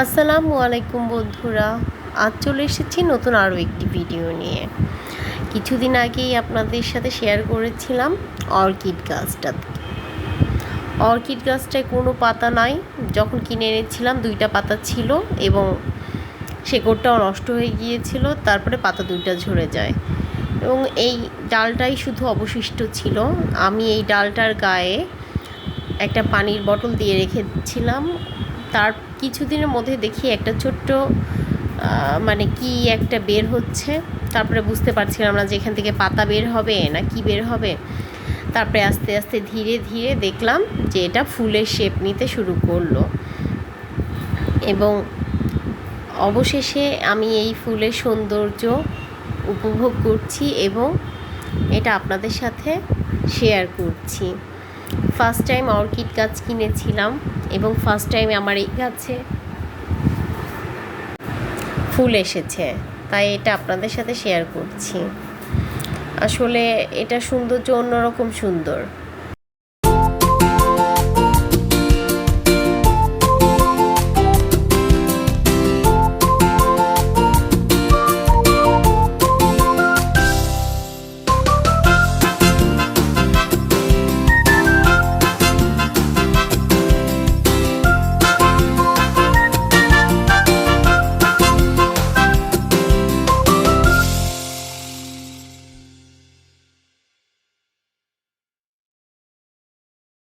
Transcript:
আসসালামু আলাইকুম বন্ধুরা। আজ চলে এসেছি নতুন আরও একটি ভিডিও নিয়ে। কিছুদিন আগেই আপনাদের সাথে শেয়ার করেছিলাম অর্কিড গাছটা। অর্কিড গাছটায় কোনো পাতা নাই। যখন কিনে এনেছিলাম, দুইটা পাতা ছিল এবং শেকড়টাও নষ্ট হয়ে গিয়েছিল, তারপরে পাতা দুইটা ঝরে যায়। এবং এই ডালটাই শুধু অবশিষ্ট ছিল। আমি এই ডালটার গায়ে একটা পানির বটল দিয়ে রেখেছিলাম। তার কিছুদিনের মধ্যে দেখি একটা ছোট্ট মানে কি একটা বের হচ্ছে। তারপরে বুঝতে পারছিলাম না যে এখান থেকে পাতা বের হবে না কি বের হবে। তারপরে আস্তে আস্তে ধীরে ধীরে দেখলাম যে এটা ফুলের শেপ নিতে শুরু করল। এবং অবশেষে আমি এই ফুলের সৌন্দর্য উপভোগ করছি এবং এটা আপনাদের সাথে শেয়ার করছি। ফার্স্ট টাইম অর্কিড গাছ কিনেছিলাম এবং ফার্স্ট টাইম আমার এই গাছে ফুল এসেছে। তাই এটা আপনাদের সাথে শেয়ার করছি। আসলে এটা সৌন্দর্য অন্যরকম সুন্দর।